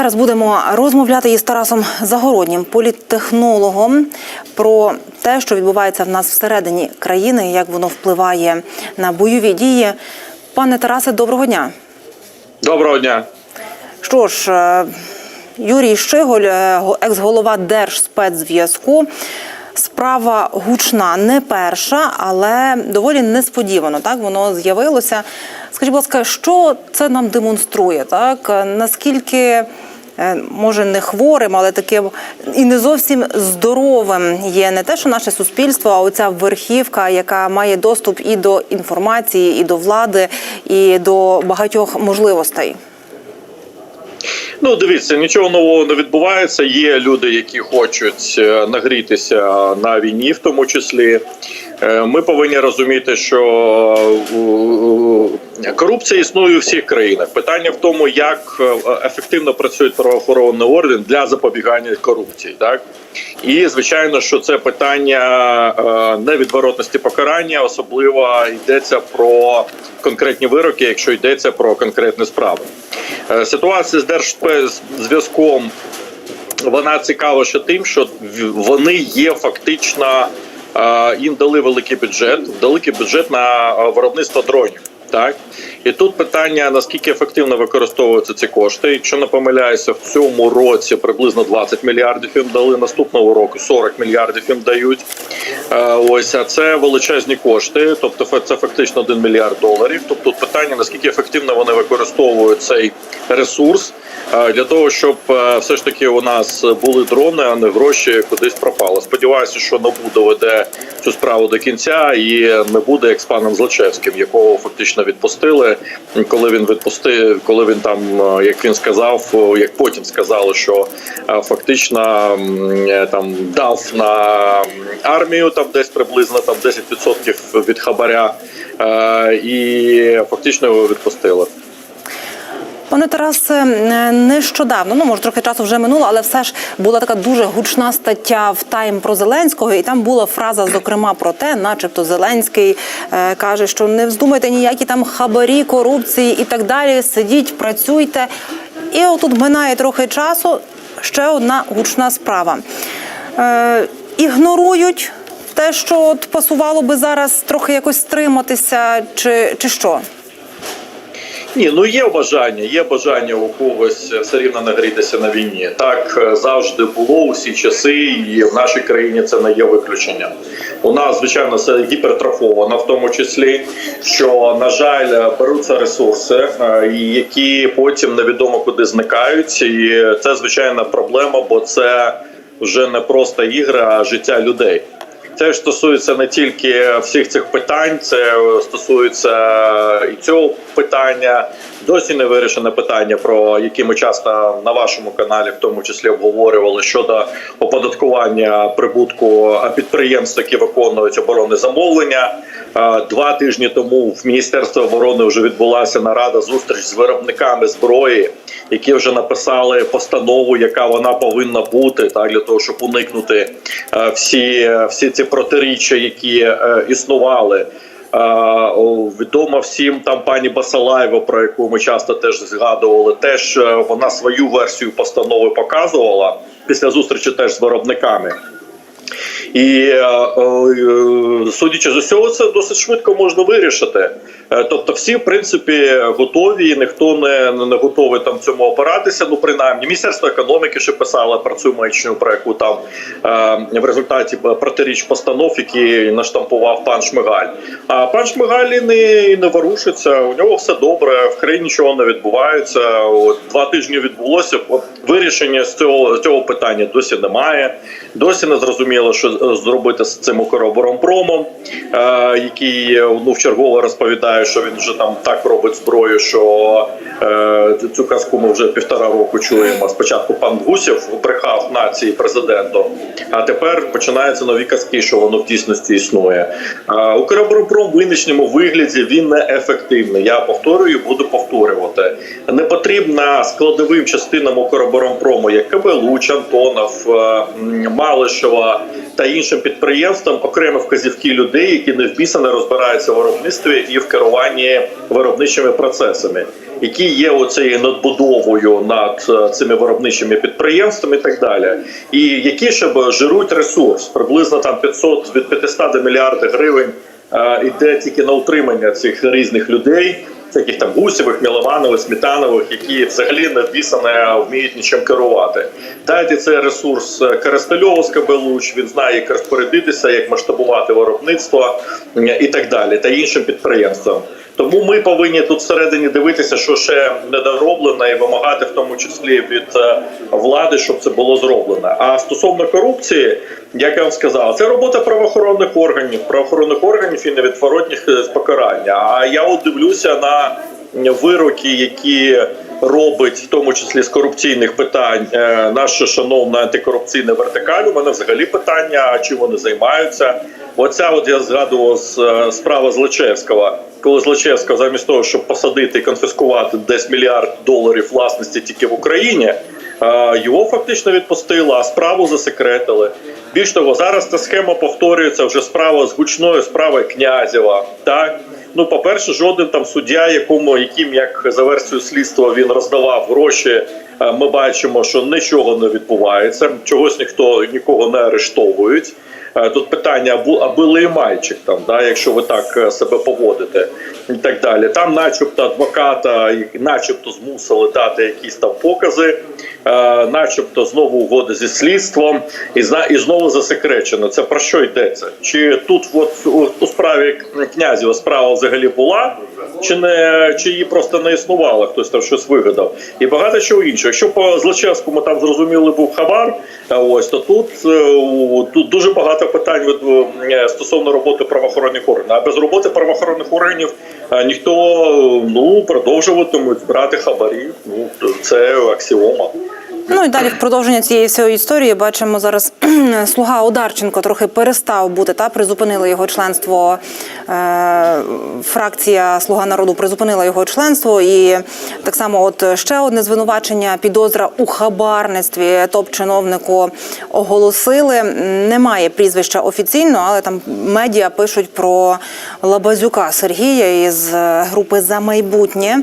Зараз будемо розмовляти із Тарасом Загороднім, політтехнологом, про те, що відбувається в нас всередині країни, як воно впливає на бойові дії. Пане Тарасе, доброго дня. Доброго дня. Що ж, е, Юрій Щиголь, е, екс-голова Держспецзв'язку. Справа гучна, не перша, але доволі несподівано. Так воно з'явилося. Скажіть, будь ласка, що це нам демонструє? Так наскільки може не хворим, але таким і не зовсім здоровим є не те, що наше суспільство, а оця верхівка, яка має доступ і до інформації, і до влади, і до багатьох можливостей. Ну, дивіться, нічого нового не відбувається. Є люди, які хочуть е, нагрітися на війні, в тому числі. Е, Ми повинні розуміти, що е, корупція існує у всіх країнах. Питання в тому, як е, ефективно працює правоохоронний орден для запобігання корупції. Так і звичайно, що це питання невідворотності покарання, особливо йдеться про конкретні вироки, якщо йдеться про конкретні справи. Ситуація з Держспецзв'язком вона цікава ще тим, що вони є фактично їм дали великий бюджет, великий бюджет на виробництво дронів. Так і тут питання: наскільки ефективно використовуються ці кошти. Якщо не помиляюся, в цьому році приблизно 20 мільярдів їм дали. Наступного року 40 мільярдів їм дають. Е, Ось а це величезні кошти, тобто це фактично 1 мільярд доларів. Тобто тут питання наскільки ефективно вони використовують цей ресурс е, для того, щоб е, все ж таки у нас були дрони, а не гроші кудись пропали. Сподіваюся, що НАБУ доведе цю справу до кінця і не буде як з паном Злочевським, якого фактично відпустили. Коли він відпустив, коли він там, е, як він сказав, як потім сказали, що е, фактично е, там дав на армію там десь приблизно там 10% від хабаря, е, і фактично його відпустили. Пане Тарасе, е, нещодавно, ну може трохи часу вже минуло, але все ж була така дуже гучна стаття в Тайм про Зеленського, і там була фраза, зокрема, про те, начебто Зеленський е, каже, що не вздумайте ніякі там хабарі, корупції і так далі. Сидіть, працюйте. І отут минає трохи часу. Ще одна гучна справа. Е, ігнорують те, що от пасувало би зараз трохи якось стриматися, чи, чи що? Ні, ну є бажання, є бажання у когось все рівно нагрітися на війні. Так е, завжди було усі часи, і в нашій країні це не є виключенням. У нас, звичайно, це гіпертрофовано, в тому числі, що на жаль беруться ресурси, е, які потім невідомо куди зникають. І це звичайна проблема, бо це вже не просто ігри, а життя людей. Це стосується не тільки всіх цих питань, це стосується і цього питання. Досі не вирішене питання, про які ми часто на вашому каналі, в тому числі, обговорювали щодо оподаткування прибутку підприємств, які виконують оборонне замовлення. Е, Два тижні тому в Міністерстві оборони вже відбулася нарада зустріч з виробниками зброї, які вже написали постанову, яка вона повинна бути, так для того, щоб уникнути е, всі, всі ці протиріччя, які е, існували. О, Відомо всім там пані Басалаєва, про яку ми часто теж згадували. Теж е, вона свою версію постанови показувала після зустрічі теж з виробниками. І е, е, судячи з усього, це досить швидко можна вирішити. Е, Тобто, всі в принципі готові, і ніхто не, не готовий там цьому опиратися. Ну принаймні, міністерство економіки ще писало про цю маячню, про яку там в результаті протиріч постанов, які наштампував пан Шмигаль. А пан Шмигаль і не, і не ворушиться. У нього все добре, в країні нічого не відбувається. От два тижні відбулося. Вирішення з цього з цього питання досі немає. Досі не зрозуміло, що е, зробити з цим Укроборонпромом, е, який ну вчергово розповідає, що він вже там так робить зброю, що е, цю казку ми вже півтора року чуємо. Спочатку пан Гусєв брехав нації президенту, а тепер починаються нові казки, що воно в дійсності існує. Е, Укроборонпром в винішньому вигляді він не ефективний. Я повторюю, буду повторювати. Не потрібна складовим частинам Укроборонпрому, як КБ Луч, Антонов, е, Малишева, та іншим підприємствам окремо вказівки людей, які не вписано розбираються в виробництві і в керуванні виробничими процесами, які є оцією надбудовою над е, цими виробничими підприємствами, і так далі, і які ще жируть ресурс приблизно там 500 від 500 до мільярди гривень йде тільки на утримання цих різних людей. Таких там гусєвих, мілованових, сметанових, які взагалі не вписане вміють нічим керувати. Дайте цей ресурс е, Коростельову він знає, як розпорядитися, як масштабувати виробництво е, і так далі, та іншим підприємствам. Тому ми повинні тут всередині дивитися, що ще недороблено, і вимагати в тому числі від е, влади, щоб це було зроблено. А стосовно корупції, як я вам сказав, це робота правоохоронних органів, правоохоронних органів і невідворотних е, покарання. А я от дивлюся на вироки, які робить в тому числі з корупційних питань е, наша шановна антикорупційна вертикаль. У мене взагалі питання, чим вони займаються. Оця от я згадував е, справа Злочевського, коли Злочевського замість того, щоб посадити і конфіскувати десь мільярд доларів власності тільки в Україні. е, Його фактично відпустили, а справу засекретили. Більш того, зараз ця схема повторюється вже справа з гучною справою князєва. Так ну, по-перше, жоден там суддя, якому яким як за версією слідства він роздавав гроші. е, Ми бачимо, що нічого не відбувається, чогось ніхто нікого не арештовують. Е, Тут питання або аби леймайчик там, да, якщо ви так е, себе поводите, і так далі. Там, начебто, адвоката, начебто, змусили дати якісь там покази, е, начебто знову угоди зі слідством, і і знову засекречено. Це про що йдеться? Чи тут, от у, справі князєва справа взагалі була, чи не чи її просто не існувало? Хтось там щось вигадав, і багато чого іншого. Якщо по Злочевському там зрозуміло був хабар, е, ось то тут, е, тут дуже багато питань від е, стосовно роботи правоохоронних органів. А без роботи правоохоронних органів ніхто ну продовжуватимуть брати хабарі. Ну це аксіома. Ну і далі в продовження цієї всієї історії бачимо зараз слуга Одарченко трохи перестав бути та призупинили його членство. Е, фракція Слуга народу призупинила його членство. І так само, от ще одне звинувачення, підозра у хабарництві топ-чиновнику оголосили. Немає прізвища офіційно, але там медіа пишуть про Лабазюка Сергія із е, групи за майбутнє.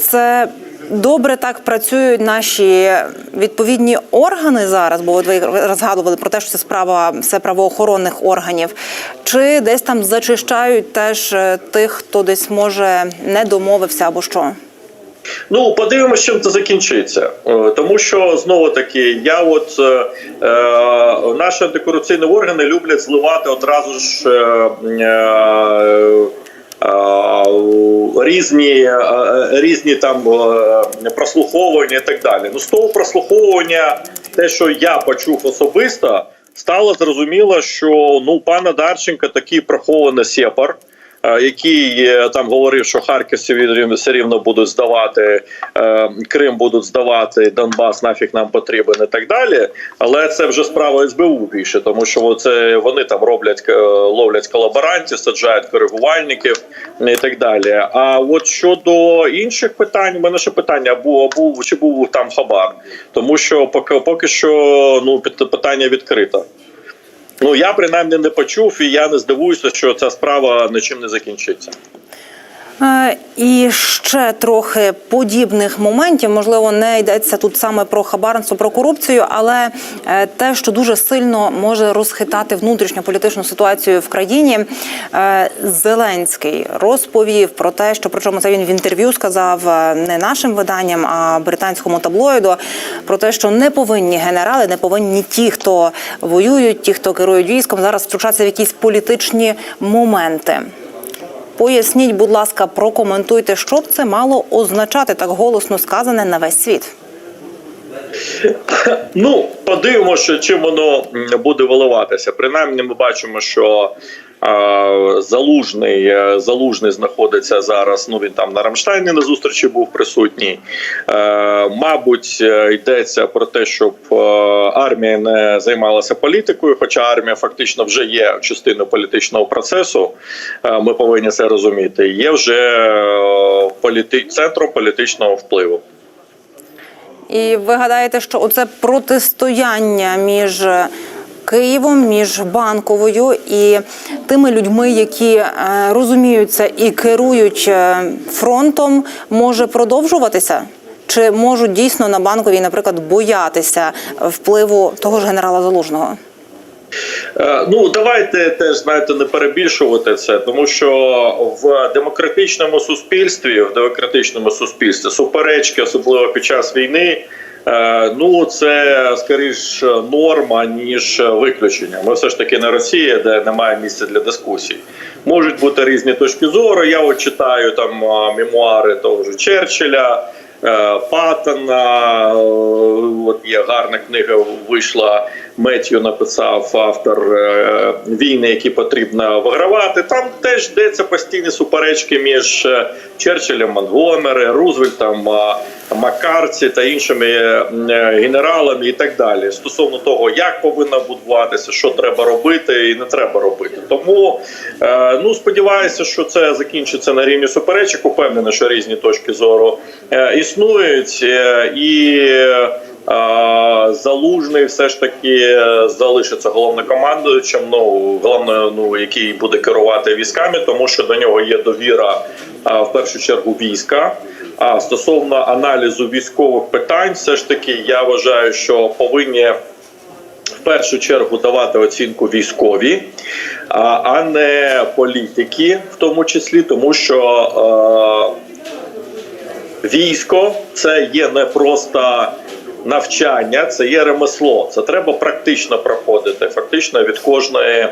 Це добре так працюють наші відповідні органи зараз, бо ви розгадували про те, що це справа все правоохоронних органів, чи десь там зачищають теж е, тих, хто десь може не домовився або що. Ну, подивимося, чим це закінчиться. Е, Тому що знову таки, я от е, е, наші антикорупційні органи люблять зливати одразу ж. Е, Різні е, е, різні там е, прослуховування і так далі. Ну з того прослуховування, те, що я почув особисто, стало зрозуміло, що ну пана Дарченка такий прихований сепар. Який там говорив, що Харків все рівно- будуть здавати, е, Крим будуть здавати, Донбас нафіг нам потрібен і так далі. Але це вже справа СБУ більше, тому що це вони там роблять е, ловлять колаборантів, саджають коригувальників і так далі. А от щодо інших питань, у мене ще питання: або був чи був там хабар, тому що поки поки що ну пит- питання відкрите. Ну я принаймні не почув, і я не здивуюся, що ця справа нічим не закінчиться. Е, І ще трохи подібних моментів. Можливо, не йдеться тут саме про хабарництво, про корупцію, але е, те, що дуже сильно може розхитати внутрішню політичну ситуацію в країні. Е, Зеленський розповів про те, що причому це він в інтерв'ю сказав не нашим виданням, а британському таблоїду, про те, що не повинні генерали, не повинні ті, хто воюють, ті, хто керують військом, зараз втручатися в якісь політичні моменти. Поясніть, будь ласка, прокоментуйте, що б це мало означати так голосно сказане на весь світ. Ну, подивимося, чим воно буде виливатися. Принаймні, ми бачимо, що залужний, е, залужний знаходиться зараз. Ну він там на Рамштайні на зустрічі був присутній. Е, мабуть, е, йдеться про те, щоб армія не займалася політикою, хоча армія фактично вже є частиною політичного процесу. Ми повинні це розуміти. Є вже політи... центром політичного впливу. І ви гадаєте, що оце протистояння між Києвом, між банковою і тими людьми, які е, розуміються і керують е, фронтом, може продовжуватися? Чи можуть дійсно на банковій, наприклад, боятися впливу того ж генерала Залужного? Е, Ну давайте теж знаєте не перебільшувати це, тому що в демократичному суспільстві, в демократичному суспільстві суперечки, особливо під час війни. Е, Ну, це скоріш норма ніж виключення. Ми все ж таки не Росія, де немає місця для дискусій. Можуть бути різні точки зору. Я от читаю там мемуари того ж Черчилля, е, Паттона. е, От є гарна книга вийшла. Меттью написав автор е, війни, які потрібно вигравати. Там теж йдеться постійні суперечки між е, Черчиллем, Монгомери, Рузвельтом, е, Маккарці та іншими генералами і так далі. Стосовно того, як повинна будуватися, що треба робити і не треба робити. Тому ну сподіваюся, що це закінчиться на рівні суперечок. Упевнений, що різні точки зору існують і. Залужний все ж таки е, залишиться головнокомандуючим, ну головною, ну який буде керувати військами, тому що до нього є довіра в першу чергу війська. А стосовно аналізу військових питань, все ж таки я вважаю, що повинні в першу чергу давати оцінку військові, а не політики, в тому числі, тому що. Е, військо це є не просто навчання, це є ремесло. Це треба практично проходити, фактично від кожної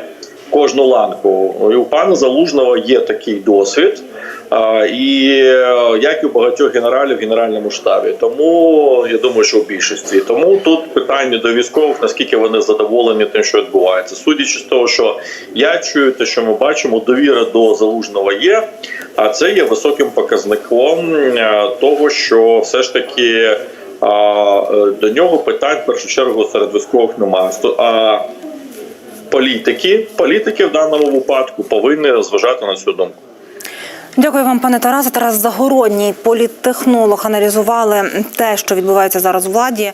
кожну ланку. І у пана залужного є такий досвід. І е, як і у багатьох генералів в генеральному штабі, тому я думаю, що в більшості тому тут питання до військових, наскільки вони задоволені тим, що відбувається, судячи з того, що я чую, те, що ми бачимо, довіра до залужного є. А це є високим показником е, того, що все ж таки а, е, до нього питань в першу чергу серед військових немає. А політики, політики в даному випадку повинні розважати на цю думку. Дякую вам, пане Тарасе. Тарас Загородній, політтехнолог, аналізували те, що відбувається зараз у владі.